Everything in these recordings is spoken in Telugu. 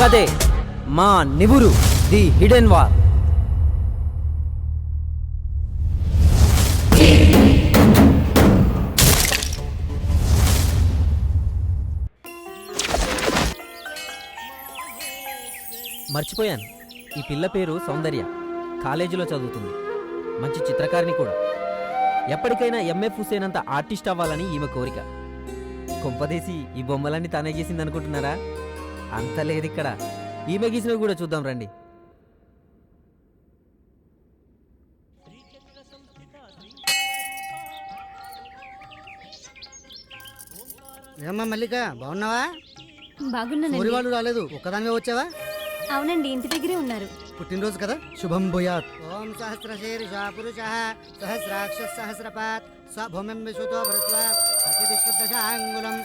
కదే మా నివురు ది హిడెన్ వార్. మర్చిపోయాను. ఈ పిల్ల పేరు సౌందర్య. కాలేజీలో చదువుతుంది. మంచి చిత్రకారిణి కూడా. ఎప్పటికైనా ఎంఎఫ్ హుసేన్ అంత ఆర్టిస్ట్ అవ్వాలని ఈమె కోరిక. కొంపదేసి ఈ బొమ్మలన్నీ తానే గీసింది అనుకుంటున్నారా అంత లేదు ఇక్కడ ఈమె గీసినవి కూడా చూద్దాం రండి. ఏమ్మా మల్లిక బాగున్నావా? బాగున్నానండి. ఊరి వాళ్ళు రాలేదు ఒక్కదానివే వచ్చావా? అవునండి ఇంటి దగ్గరే ఉన్నారు. పుట్టినరోజు కదా? శుభం భూయాత్. ఓం సహస్రశీర్ష పురుష సహస్రాక్ష సహస్రపాత్ స భూమిం విశ్వతో భృత్వా సత్యదిష్కృదశాంగులం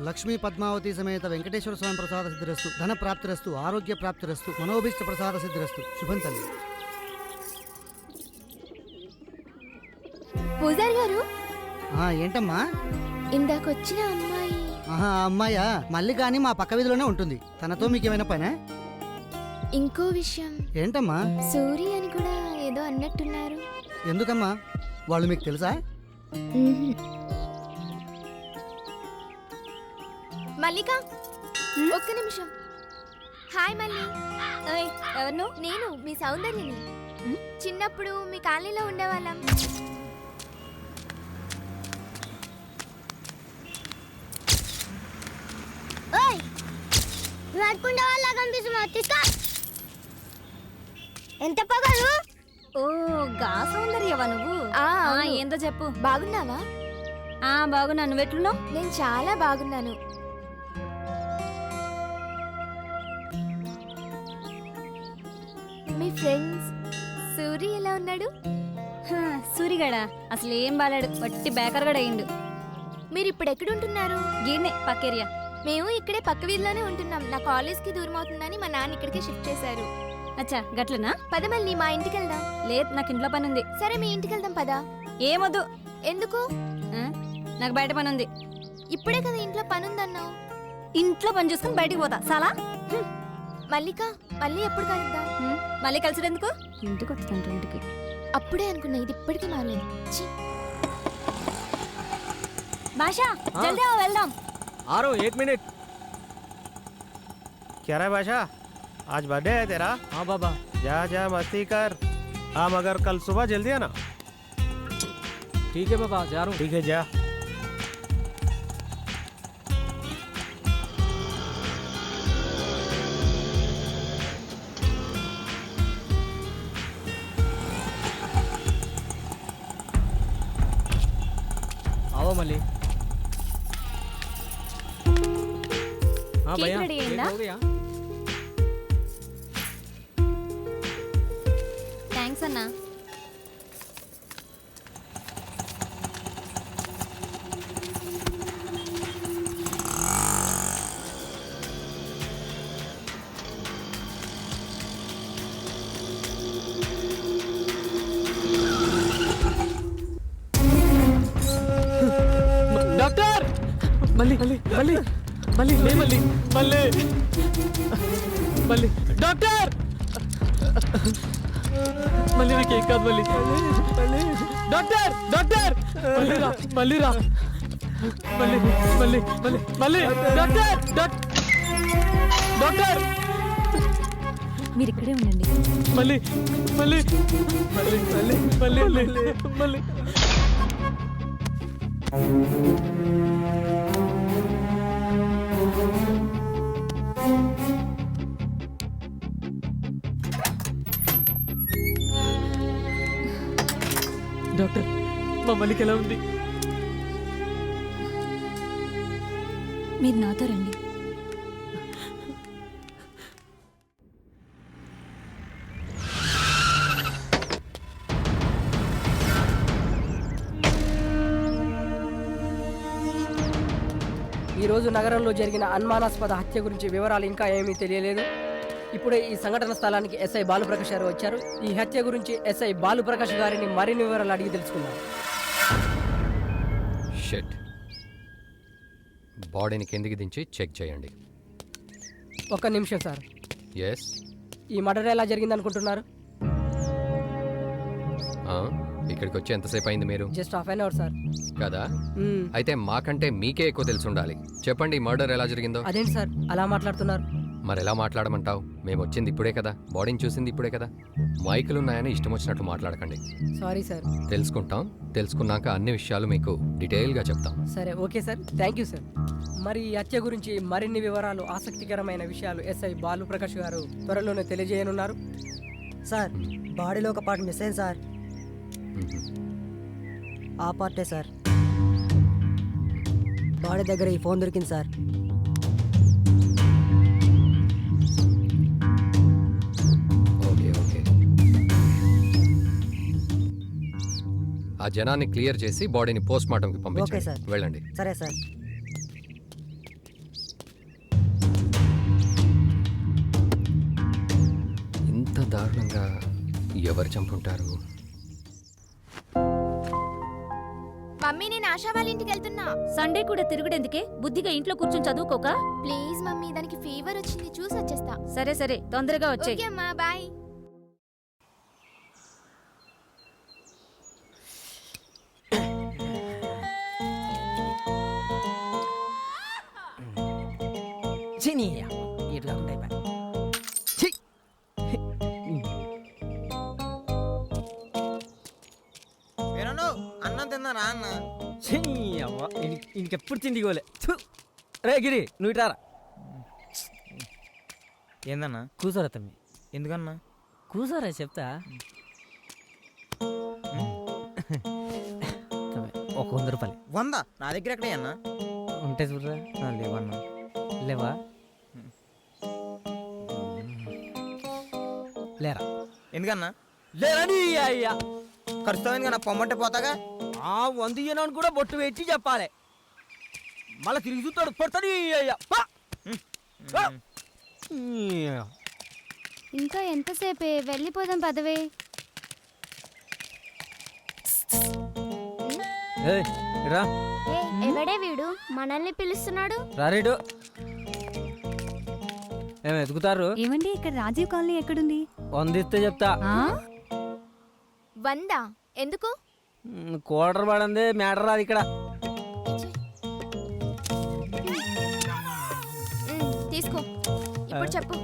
లక్ష్మీ పద్మావతి సమేత వెంకటేశ్వర స్వామి ప్రసాద సిద్ధిరస్తు ధన ప్రాప్తిరస్తు ఆరోగ్య ప్రాప్తిరస్తు మనోభీష్ట ప్రసాద సిద్ధిరస్తు. శుభం తల్లి. పూజారి గారు? ఆ, ఏంటమ్మా? ఇందాకొచ్చిన అమ్మాయి. ఆహా ఆ అమ్మాయా? మళ్ళీ కానీ మా పక్క వీధిలోనే ఉంటుంది. తనతో మీకు ఏమైనా పనే ఇంకో విషయం. ఏంటమ్మా? సూరి అని కూడా ఏదో అన్నట్టున్నారు. ఎందుకమ్మా? వాళ్ళు మీకు తెలుసా? మ్మ్. మల్లిక ఒక్క నిమిషం. హాయ్ మల్లి. ఎవరు నేను మీ సౌందర్యని. చిన్నప్పుడు మీ కాలనీలో ఉండేవాళ్ళం. నడుపుండే వాళ్ళ కనిపిస్తున్నావు తీసుకో. ఎంత పగలు ఓ గా సౌందర్యవా నువ్వు. ఏందో చెప్పు. బాగున్నావా? ఆ బాగున్నా. నువ్వెట్లున్నావు? నేను చాలా బాగున్నాను. మీ ఫ్రెండ్స్. సూరి ఎలా ఉన్నాడు? సూరిగడ? అసలు ఏం బాలాడు వట్టి బేకర్ గడ అయిండు మీరు ఇప్పుడు ఎక్కడ ఉంటున్నారు గీర్నే పక్కేరియా. మేము ఇక్కడే పక్క వీధిలోనే ఉంటున్నాం. నా కాలేజ్కి దూరం అవుతుందని మా నాన్న ఇక్కడికే షిఫ్ట్ చేశారు. అచ్చా గట్లనా? పద మళ్ళీ మా ఇంటికి వెళ్దాం లేదు నాకు ఇంట్లో పని ఉంది సరే మీ ఇంటికి వెళ్దాం పదా. ఏమొద్దు. ఎందుకు? నాకు బయట పని ఉంది ఇప్పుడే కదా ఇంట్లో పని ఉందన్నావు ఇంట్లో పని చూసుకుని బయటికి పోతా. చాలా మల్లిక మళ్ళీ ఎప్పుడు కలుద్దాం హ్మ్, మళ్ళీ కలిసి ఎందుకు ఇంటికి వస్తాను ఇంటికి అప్పుడే అనుకున్నా ఇది ఇప్పటికీ మారలేదు ఛీ, భాషా జల్దీ అవ్వ, వెళ్దాం ఆరో ఏక్ మినిట్ क्या रहा है बादशाह आज बर्थडे है तेरा हाँ बाबा जा जा मस्ती कर हाँ मगर कल सुबह जल्दी आना ठीक है बाबा जा रहा हूँ ठीक है जा ఎవరియా థ్యాంక్స్ అన్నా డాక్టర్ మళ్ళీ మళ్ళీ మళ్ళీ. మళ్ళీ లే మళ్ళీ మళ్ళీ. మళ్ళీ. డాక్టర్! మళ్ళీ నాకు ఏం కాదు మళ్ళీ డాక్టర్! డాక్టర్! మళ్ళీ రా మళ్ళీ రా. మళ్ళీ మళ్ళీ మళ్ళీ మళ్ళీ. డాక్టర్! Doc- doctor! మీరు ఇక్కడే ఉండండి. మళ్ళీ మళ్ళీ మళ్ళీ మళ్ళీ మళ్ళీ మళ్ళీ మళ్ళీ. డాక్టర్ మా మల్లికి ఎలా ఉంది? మీరు నాతో రండి. ఈ రోజు నగరంలో జరిగిన అనుమానాస్పద హత్య గురించి వివరాలు ఇంకా ఏమీ తెలియలేదు. ఇప్పుడే ఈ సంఘటన స్థలానికి ఎస్ఐ బాలుప్రకాష్ గారు వచ్చారు. ఈ హత్య గురించి ఎస్ఐ బాలుప్రకాష్ గారిని మరిన్ని వివరాలు అడిగి తెలుసుకుందాం. షట్. బాడీని కిందికి దించి చెక్ చేయండి. ఒక్క నిమిషం సార్. ఎస్ ఈ మర్డర్ ఎలా జరిగింది అనుకుంటున్నారు ఇక్కడికి వచ్చి ఎంతసేపు అయింది మీరు? Just half an hour sir. కదా. అయితే మాకంటే మీకే ఎక్కువ తెలిసి ఉండాలి. చెప్పండి మర్డర్ ఎలా జరిగిందో? అదేంటి సార్ అలా మాట్లాడుతున్నారు? మరి ఎలా మాట్లాడమంటావు? మేము వచ్చింది ఇప్పుడే కదా. బాడీని చూసింది ఇప్పుడే కదా. మైకులు ఉన్నాయని ఇష్టం వచ్చినట్టు మాట్లాడకండి. సారీ సార్ తెలుసుకుంటాం. తెలుసుకున్నాక అన్ని విషయాలు మీకు డీటెయిల్గా చెప్తాం. సరే okay sir thank you sir మరి ఈ హత్య గురించి మరిన్ని వివరాలు ఆసక్తికరమైన విషయాలు ఎస్ఐ బాలు ప్రకాష్ గారు త్వరలోనే తెలియజేయనున్నారు. సార్ బాడీలో ఒక పార్ట్ మిస్ అయింది సార్. ఆ పార్టే సార్ బాడీ దగ్గర ఈ ఫోన్ దొరికింది సార్ ఆ జనాన్ని క్లియర్ చేసి బాడీని పోస్ట్ మార్టంకి ఓకే పంపించండి. సార్. వెళ్ళండి. సరే సార్. ఇంత దారుణంగా ఎవరు చంపుంటారు? మమ్మీ నేను ఆశా వాళ్ళ ఇంటికి వెళ్తున్నా. సండే కూడా తిరుగుడెందుకే? బుద్ధిగా ఇంట్లో కూర్చొని చదువుకోక? ప్లీజ్ మమ్మీ దానికి ఫీవర్ వచ్చింది. చూసి వచ్చేస్తా. సరే సరే. తొందరగా వచ్చాయి. ఓకే అమ్మా బాయ్. అన్నం తిన్నారా అన్న? ఇంకెప్పుడు తిండి గోలే థు. రే గిరి నువ్వు ఇటారా ఏందన్నా? కూసోరా తమ్మి. ఎందుకన్నా? కూసోరా చెప్తా. తమ్మి, ఒక వంద రూపాయలు. వంద? నా దగ్గర ఎక్కడే అన్నా? ఉంటే చూడరా. ఆ, లేవన్నా. లేవా? లేరా? ఎందుకన్నా? లేరా నీ అయ్యా? ఖర్చుతో ఎందుకన్నా పొమ్మంటే పోతాగా? ఆ వంద ఇయ్యనని కూడా బొట్టు పెట్టి చెప్పాలి. మళ్ళీ తిరిగి చూస్తాడు పడతాడు. ఇంకా ఎంతసేపే? వెళ్ళిపోదాం పదవే. ఏయ్, రా. ఎవడే వీడు? మనల్ని పిలుస్తున్నాడు? రారేడు ఏం ఎదుగుతారు? ఏమండి ఇక్కడ రాజీవ్ కాలనీ ఎక్కడుంది? వందిస్తే చెప్తా. వందా? ఎందుకు? కోటర్ పడంది మ్యాటర్ రాదు ఇక్కడ. తీసుకో. ఇప్పుడు చెప్పు.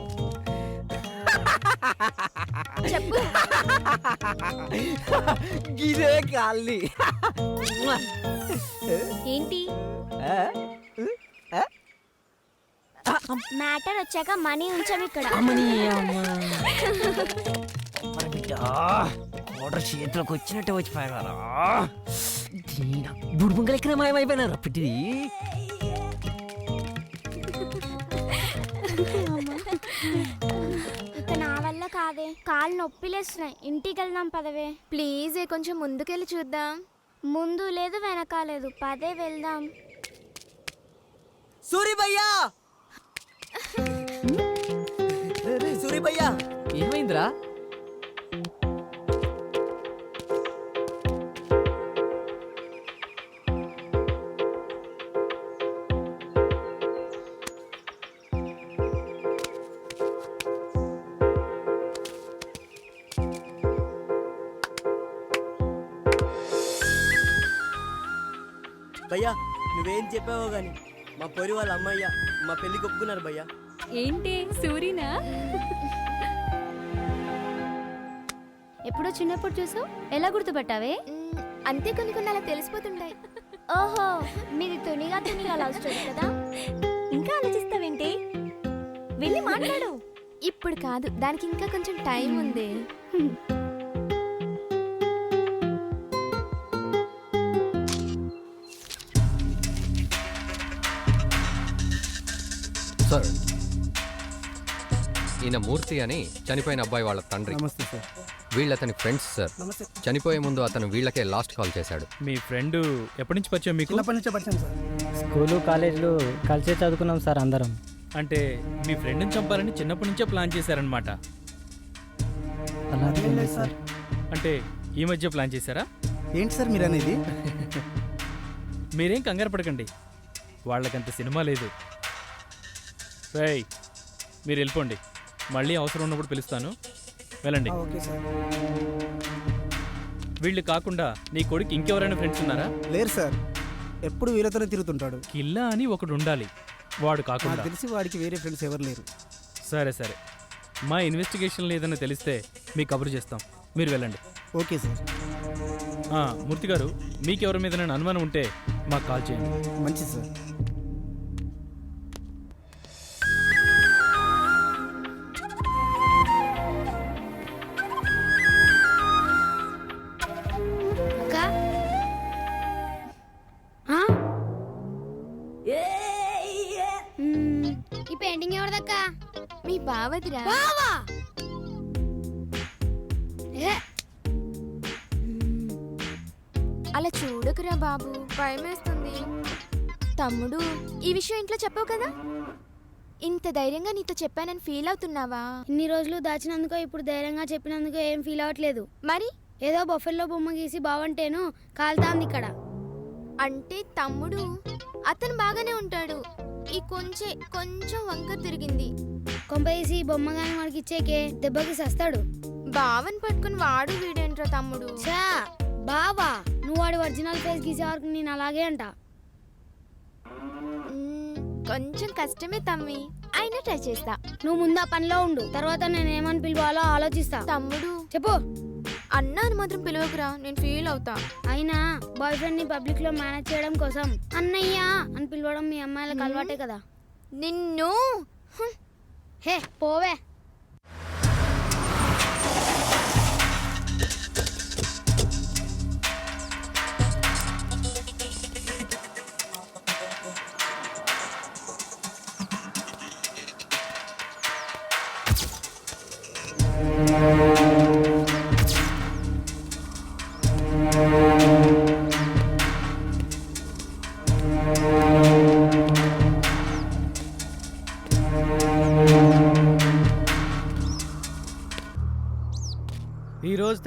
చెప్పు. గిదే కాల్ని. ఏంటి? మ్యాటర్ వచ్చాక మనీ ఉంచాం ఇక్కడ. కోటర్ చేతిలోకి వచ్చినట్టే వచ్చిపోయారా బుడుబుంగలు ఎక్కడ మాయమైపోయినారు అప్పటిది ఇక నా వల్ల కాదే. కాళ్ళు నొప్పిలేస్తున్నాయి. ఇంటికి వెళ్దాం పదవే. ప్లీజ్ ఏ కొంచెం ముందుకెళ్ళి చూద్దాం. ముందు లేదు వెనక లేదు పదే వెళ్దాం. సూరి భయ్యా! భయ్యా ఏమైందిరా? భయ్యా నువ్వేం చెప్పావో గాని మా పొరి వాళ్ళ అమ్మయ్య మా పెళ్ళి ఒప్పుకున్నారు భయ్యా. ఏంటి? సూరినా? ఎప్పుడో చిన్నప్పుడు చూసావు? ఎలా గుర్తుపట్టావే? అంతే కొన్ని కొన్ని అలా తెలిసిపోతుంటాయి. ఓహో మీది తునిగా తునిగా లవ్ స్టోరీ కదా? ఇంకా ఆలోచిస్తావేంటి? వెళ్ళి మాట్లాడు. ఇప్పుడు కాదు దానికి ఇంకా కొంచెం టైం ఉంది. సార్ ఈయన మూర్తి అని చనిపోయిన అబ్బాయి వాళ్ళ తండ్రి. నమస్తే సార్. వీళ్ళు అతని ఫ్రెండ్స్ సార్. చనిపోయే ముందు అతను వీళ్ళకే లాస్ట్ కాల్ చేశాడు. మీ ఫ్రెండ్ ఎప్పటి నుంచి పరిచయం మీకు? చిన్నప్పటి నుంచే పరిచయం సార్. స్కూలు కాలేజీలు కలిసే చదువుకున్నాం సార్ అందరం. అంటే మీ ఫ్రెండ్ని చంపాలని చిన్నప్పటి నుంచే ప్లాన్ చేశారనమాట అలాగే ఏం లేదు సార్. అంటే ఈ మధ్య ప్లాన్ చేశారా? ఏంటి సార్ మీరు అనేది మీరేం కంగారు పడకండి. వాళ్ళకంత సినిమా లేదు. రేయ్ మీరు వెళ్ళిపోండి. మళ్ళీ అవసరం ఉన్నప్పుడు పిలుస్తాను. వెళ్ళండి. Okay sir. వీళ్ళు కాకుండా నీ కొడుకు ఇంకెవరైనా ఫ్రెండ్స్ ఉన్నారా? లేరు సార్. ఎప్పుడు వీళ్ళతోనే తిరుగుతుంటాడు. కిల్లా అని ఒకడు ఉండాలి. వాడు కాకుండా. తెలిసి వాడికి వేరే ఫ్రెండ్స్ ఎవరు లేరు. సరే సరే. మా ఇన్వెస్టిగేషన్లో ఏదైనా తెలిస్తే మీకు కబురు చేస్తాం. మీరు వెళ్ళండి. Okay sir. ఆ, మూర్తి గారు మీకు ఎవరి మీద అనుమానం ఉంటే మాకు కాల్ చేయండి. మంచిది సార్. బావదిరా బావా అలా చూడకురా బాబు భయమేస్తుంది. తమ్ముడు ఈ విషయం ఇంట్లో చెప్పావు కదా? ఇంత ధైర్యంగా నీతో చెప్పానని ఫీల్ అవుతున్నావా? ఇన్ని రోజులు దాచినందుకో ఇప్పుడు ధైర్యంగా చెప్పినందుకో ఏం ఫీల్ అవ్వట్లేదు. మరి? ఏదో బొఫెల్లో బొమ్మ గీసి బావంటేను కాలుతాంది ఇక్కడ. అంటే తమ్ముడు అతను బాగానే ఉంటాడు. ఈ కొంచెం కొంచెం వంకర తిరిగింది. కొంప వేసి ఈ బొమ్మ గాని మనకి ఇచ్చేకే దెబ్బకి సస్తాడు. బావని పట్టుకుని వాడు వీడేంట్రా తమ్ముడు? చా బావా నువ్వు వాడి ఒరిజినల్ ఫేస్ గీసే వరకు నేను అలాగే అంట. మ్మ్, కొంచెం కష్టమే తమ్మి. అయినా ట్రై చేస్తా. నువ్వు ముందు ఆ పనిలో ఉండు తర్వాత నేను ఏమని పిలవాలో ఆలోచిస్తా. తమ్ముడు. చెప్పు. అన్న అని మాత్రం పిలవకురా నేను ఫీల్ అవుతా. అయినా బాయ్ ఫ్రెండ్ని పబ్లిక్లో మేనేజ్ చేయడం కోసం అన్నయ్య అని పిలవడం మీ అమ్మాయిలకు అలవాటే కదా. నిన్ను. హే పోవే.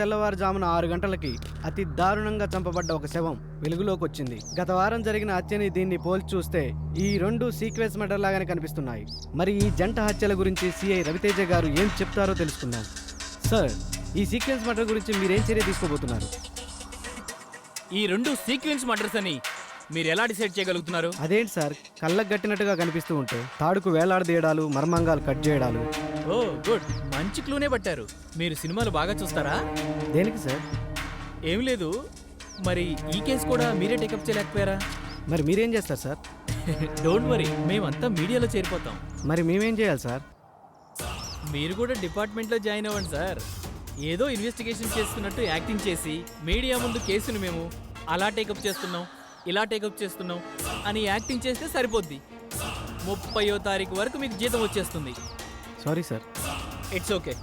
తెల్లవారుజామున ఆరు గంటలకి అతి దారుణంగా చంపబడ్డ ఒక శవం వెలుగులోకి వచ్చింది గత వారం జరిగిన హత్యని దీన్ని పోల్చి చూస్తే ఈ రెండు సీక్వెన్స్ మర్డర్ లాగానే కనిపిస్తున్నాయి. మరి ఈ జంట హత్యల గురించి సిఐ రవితేజ గారు ఏం చెప్తారో తెలుసుకుందాం. సార్ ఈ సీక్వెన్స్ మర్డర్ గురించి మీరేం చర్య తీసుకోబోతున్నారు? ఈ రెండు సీక్వెన్స్ మర్డర్స్ అని మీరు ఎలా డిసైడ్ చేయగలుగుతున్నారు? అదేంటి సార్ కళ్ళకు గట్టినట్టుగా కనిపిస్తూ ఉంటే తాడుకు వేలాడదీయడాలు మర్మంగాలు కట్ చేయడాలు ఓ గుడ్. మంచి క్లూనే పట్టారు. మీరు సినిమాలు బాగా చూస్తారా? దేనికి సార్? ఏం లేదు. మరి ఈ కేసు కూడా మీరే టేకప్ చేయలేకపోయారా? మరి మీరేం చేస్తారు సార్? Don't worry. మేమంతా మీడియాలో చేరిపోతాం. మరి మేమేం చేయాలి సార్? మీరు కూడా డిపార్ట్మెంట్లో జాయిన్ అవ్వండి సార్. ఏదో ఇన్వెస్టిగేషన్ చేస్తున్నట్టు యాక్టింగ్ చేసి మీడియా ముందు కేసును మేము అలా టేకప్ చేస్తున్నాం ఇలా టేకప్ చేస్తున్నాం అని యాక్టింగ్ చేస్తే సరిపోద్ది. ముప్పయో తారీఖు వరకు మీకు జీతం వచ్చేస్తుంది. Sorry sir it's okay